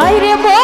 হাইরে মনের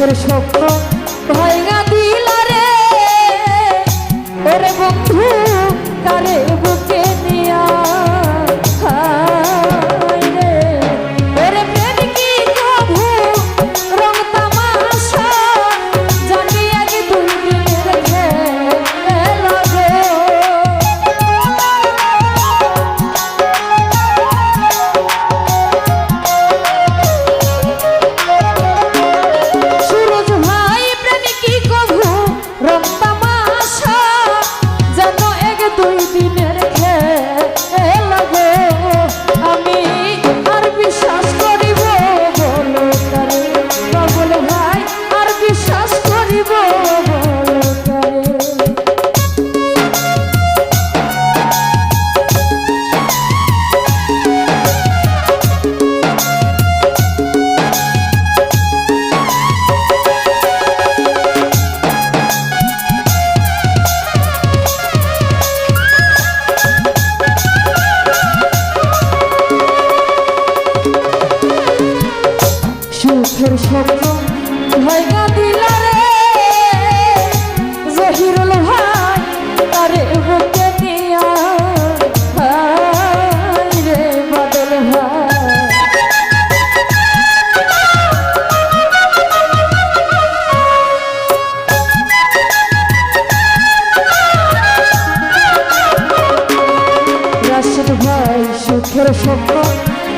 সুখের স্বপ্ন দিনের খেয়ে বছর সকল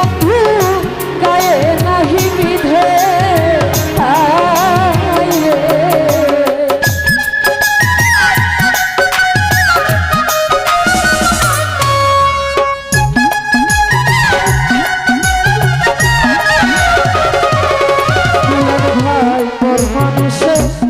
বন্ধু গায়ে নাহি বিধে মানুষের